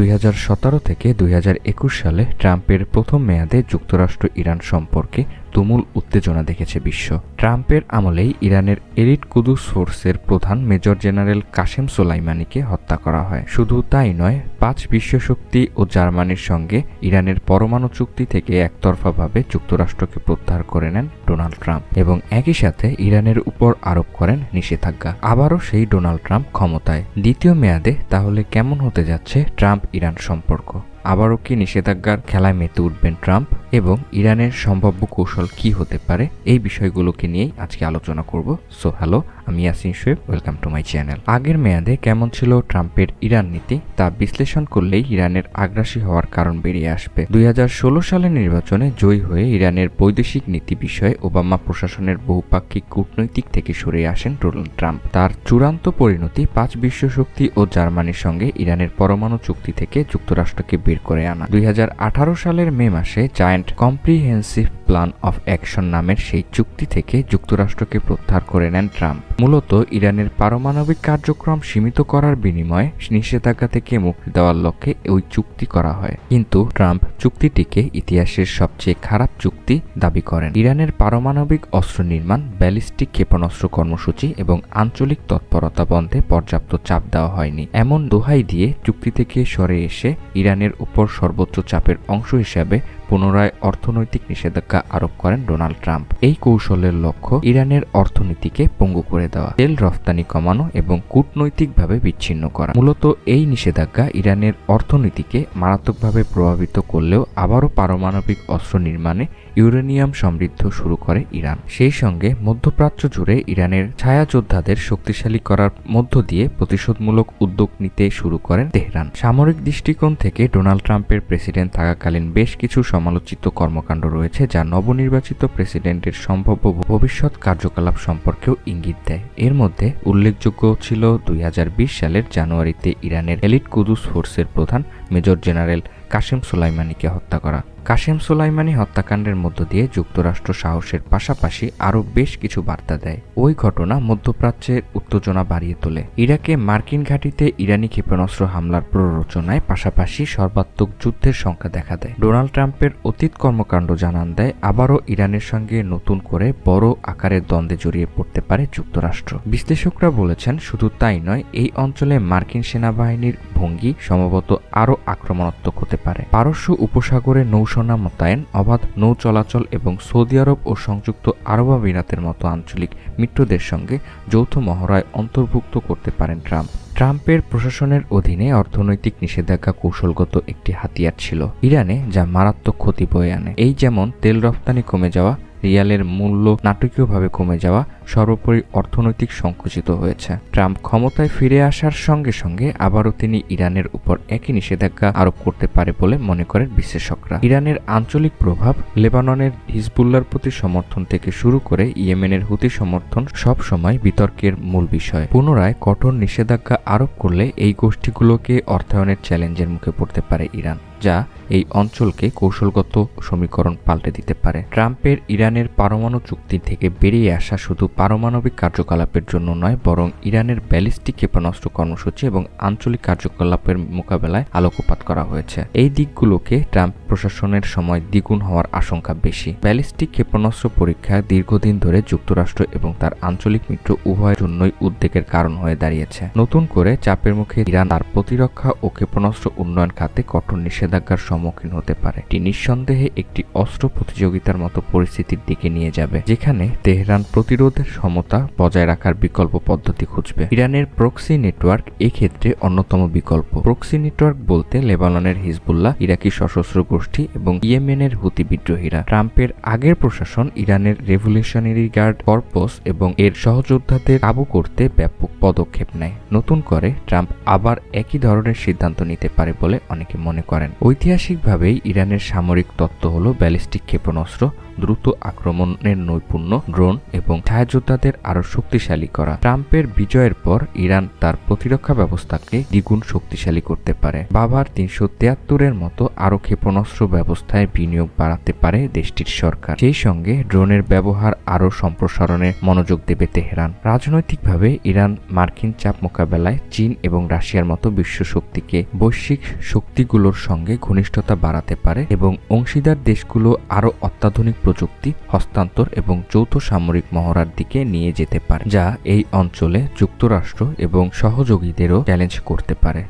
দুই হাজার সতেরো থেকে দুই হাজার একুশ সালে ট্রাম্পের প্রথম মেয়াদে যুক্তরাষ্ট্র ইরান সম্পর্কে তুমুল উত্তেজনা দেখেছে বিশ্ব। ট্রাম্পের আমলেই ইরানের এলিট কুদুস ফোর্সের প্রধান মেজর জেনারেল কাশেম সোলাইমানিকে হত্যা করা হয়। শুধু তাই নয়, পাঁচ বিশ্বশক্তি ও জার্মানির সঙ্গে ইরানের পরমাণু চুক্তি থেকে একতরফাভাবে যুক্তরাষ্ট্রকে প্রত্যাহার করে নেন ডোনাল্ড ট্রাম্প এবং একই সাথে ইরানের উপর আরোপ করেন নিষেধাজ্ঞা। আবারও সেই ডোনাল্ড ট্রাম্প ক্ষমতায়। দ্বিতীয় মেয়াদে তাহলে কেমন হতে যাচ্ছে ট্রাম্প ইরান সম্পর্ক? আবারও কি নিষেধাজ্ঞার খেলায় মেতে উঠবেন ট্রাম্প? এবং ইরানের সম্ভাব্য কৌশল কি হতে পারে, এই বিষয়গুলোকে নিয়েই আজকে আলোচনা করব। সো হ্যালো আমি Yasin Shoaib, welcome to my channel. আগের মেয়াদে কেমন ছিল ট্রাম্পের ইরান নীতি, তা বিশ্লেষণ করলেই ইরানের আগ্রাসী হওয়ার কারণ বেরিয়ে আসবে। দুই হাজার ষোলো সালের নির্বাচনে জয়ী হয়ে ইরানের বৈদেশিক নীতি বিষয়ে ওবামা প্রশাসনের বহুপাক্ষিক কূটনৈতিক থেকে সরে আসেন ডোনাল্ড ট্রাম্প। তার চূড়ান্ত পরিণতি পাঁচ বিশ্বশক্তি ও জার্মানির সঙ্গে ইরানের পরমাণু চুক্তি থেকে যুক্তরাষ্ট্রকে বের করে আনা। দুই হাজার আঠারো সালের মে মাসে joint comprehensive plan of action নামের সেই চুক্তি থেকে যুক্তরাষ্ট্রকে প্রত্যাহার করে নেন ট্রাম্প। মূলত ইরানের পারমাণবিক কার্যক্রম সীমিত করার বিনিময়ে নিষেধাজ্ঞা থেকে মুক্তি দেওয়ার লক্ষ্যে ওই চুক্তি করা হয়। কিন্তু ট্রাম্প চুক্তিটিকে ইতিহাসের সবচেয়ে খারাপ চুক্তি দাবি করেন। ইরানের পারমাণবিক অস্ত্র নির্মাণ, ব্যালিস্টিক ক্ষেপণাস্ত্র কর্মসূচি এবং আঞ্চলিক তৎপরতা বন্ধে পর্যাপ্ত চাপ দেওয়া হয়নি। এমন দোহাই দিয়ে চুক্তি থেকে সরে এসে ইরানের উপর সর্বোচ্চ চাপের অংশ হিসাবে পুনরায় অর্থনৈতিক নিষেধাজ্ঞা আরোপ করেন ডোনাল্ড ট্রাম্প। এই কৌশলের লক্ষ্য ইরানের অর্থনীতিকে পঙ্গু করে দেওয়া, তেল রফতানি কমানো এবং কূটনৈতিকভাবে বিচ্ছিন্ন করা। মূলত এই নিষেধাজ্ঞা ইরানের অর্থনীতিকে মারাত্মকভাবে প্রভাবিত করলেও আবারও পারমাণবিক অস্ত্র নির্মাণে ইউরেনিয়াম সমৃদ্ধ শুরু করে ইরান। সেই সঙ্গে মধ্যপ্রাচ্য জুড়ে ইরানের ছায়া যোদ্ধাদের শক্তিশালী করার মধ্য দিয়ে প্রতিশোধমূলক উদ্যোগ নিতে শুরু করেন তেহরান। সামরিক দৃষ্টিকোণ থেকে ডোনাল্ড ট্রাম্পের প্রেসিডেন্ট থাকাকালীন বেশ কিছু সমালোচিত কর্মকাণ্ড রয়েছে যা নবনির্বাচিত প্রেসিডেন্টের সম্ভাব্য ভবিষ্যৎ কার্যকলাপ সম্পর্কেও ইঙ্গিত দেয়। এর মধ্যে উল্লেখযোগ্য ছিল দুই হাজার বিশ সালের জানুয়ারিতে ইরানের এলিট কুদুস ফোর্সের প্রধান মেজর জেনারেল কাশেম সোলাইমানিকে হত্যা করা। কাশেম সোলাইমানি হত্যাকাণ্ডের মধ্য দিয়ে যুক্তরাষ্ট্র সাহসের পাশাপাশি আরও বেশ কিছু বার্তা দেয়। ওই ঘটনা মধ্যপ্রাচ্যের উত্তেজনা বাড়িয়ে তোলে। ইরাকে মার্কিন ঘাঁটিতে ইরানি ক্ষেপণাস্ত্র হামলার প্ররোচনায় পাশাপাশি সর্বাত্মক যুদ্ধের সংখ্যা দেখা দেয়। ডোনাল্ড ট্রাম্পের অতীত কর্মকাণ্ড জানান দেয়, আবারও ইরানের সঙ্গে নতুন করে বড় আকারের দ্বন্দ্বে জড়িয়ে পড়তে পারে যুক্তরাষ্ট্র। বিশ্লেষকরা বলেছেন, শুধু তাই নয়, এই অঞ্চলে মার্কিন সেনাবাহিনীর ভঙ্গি সম্ভবত আরও আক্রমণাত্মক হতে পারে। পারস্য উপসাগরে নৌসেনা মোতায়েন, অবাধ নৌ চলাচল এবং সৌদি আরব ও সংযুক্ত আরব আমিরাতের মতো আঞ্চলিক মিত্রদের সঙ্গে যৌথ মহড়ায় অন্তর্ভুক্ত করতে পারেন ট্রাম্প। ট্রাম্পের প্রশাসনের অধীনে অর্থনৈতিক নিষেধাজ্ঞা কৌশলগত একটি হাতিয়ার ছিল ইরানে, যা মারাত্মক ক্ষতি বয়ে আনে। এই যেমন তেল রপ্তানি কমে যাওয়া, রিয়ালের মূল্য নাটকীয়ভাবে কমে যাওয়া সর্বোপরি অর্থনৈতিক সংকুচিত হয়েছে। ট্রাম্প ক্ষমতায় ফিরে আসার সঙ্গে সঙ্গে আবারও তিনি ইরানের উপর একই নিষেধাজ্ঞা আরোপ করতে পারে বলে মনে করেন বিশেষজ্ঞরা ইরানের আঞ্চলিক প্রভাব লেবাননের হিজবুল্লার প্রতি সমর্থন থেকে শুরু করে ইয়েমেনের হুতি সমর্থন সব সময় বিতর্কের মূল বিষয়। পুনরায় কঠোর নিষেধাজ্ঞা আরোপ করলে এই গোষ্ঠীগুলোকে অর্থায়নের চ্যালেঞ্জের মুখে পড়তে পারে ইরান, যা এই অঞ্চলকে কৌশলগত সমীকরণ পাল্টে দিতে পারে। ট্রাম্পের ইরানের পারমাণু চুক্তি থেকে বেরিয়ে আসা শুধু পারমাণবিক কার্যকলাপের জন্য নয়, বরং ইরানের ব্যালিস্টিক ক্ষেপণাস্ত্র কর্মসূচি এবং আঞ্চলিক কার্যকলাপের মোকাবেলায় আলোকপাত করা হয়েছে। এই দিকগুলোকে ট্রাম্প প্রশাসনের সময় দ্বিগুণ হওয়ার আশঙ্কা বেশি। ব্যালিস্টিক ক্ষেপণাস্ত্র পরীক্ষা দীর্ঘদিন ধরে যুক্তরাষ্ট্র এবং তার আঞ্চলিক মিত্র উভয়ের জন্যই উদ্বেগের কারণ হয়ে দাঁড়িয়েছে। নতুন করে চাপের মুখে ইরান তার প্রতিরক্ষা ও ক্ষেপণাস্ত্র উন্নয়ন খাতে কঠোর নিষেধাজ্ঞার সম্মুখীন হতে পারে। এটি নিঃসন্দেহে একটি অস্ত্র প্রতিযোগিতার মতো পরিস্থিতির দিকে নিয়ে যাবে, যেখানে তেহরান প্রতিরোধের সমতা বজায় রাখার বিকল্প পদ্ধতি খুঁজবে। ইরানের প্রক্সি নেটওয়ার্ক এক্ষেত্রে অন্যতম বিকল্প। প্রক্সি নেটওয়ার্ক বলতে লেবাননের হিজবুল্লাহ, ইরাকি সশস্ত্র গোষ্ঠী এবং ইয়েমেনের হুতি বিদ্রোহীরা। ট্রাম্পের আগের প্রশাসন ইরানের রেভলিউশনারি গার্ড কর্পস এবং এর সহযোদ্ধাদের কাবু করতে ব্যাপক পদক্ষেপ নেয়। নতুন করে ট্রাম্প আবার একই ধরনের সিদ্ধান্ত নিতে পারে বলে অনেকে মনে করেন। ঐতিহাসিকভাবেই ইরানের সামরিক তত্ত্ব হল ব্যালিস্টিক ক্ষেপণাস্ত্র দ্রুত আক্রমণের নৈপুণ্য, ড্রোন এবং ছায়াযোদ্ধাদের আরও শক্তিশালী করা। ট্রাম্পের বিজয়ের পর ইরান তার প্রতিরক্ষা ব্যবস্থাকে দ্বিগুণ শক্তিশালী করতে পারে। বাবার তিনশো তিয়াত্তরের মতো আরও ক্ষেপণাস্ত্র ব্যবস্থায় বিনিয়োগ বাড়াতে পারে দেশটির সরকার। সেই সঙ্গে ড্রোনের ব্যবহার আরও সম্প্রসারণে মনোযোগ দেবে তেহরান। রাজনৈতিকভাবে ইরান মার্কিন চাপ মোকাবেলায় চীন এবং রাশিয়ার মতো বিশ্ব শক্তিকে বৈশ্বিক শক্তিগুলোর সঙ্গে ঘনিষ্ঠতা বাড়াতে পারে এবং অংশীদার দেশগুলো আরও অত্যাধুনিক প্রযুক্তি, হস্তান্তর এবং যৌথ সামরিক মহড়ার দিকে নিয়ে যেতে পারে, যা এই অঞ্চলে যুক্তরাষ্ট্র এবং সহযোগীদেরও চ্যালেঞ্জ করতে পারে।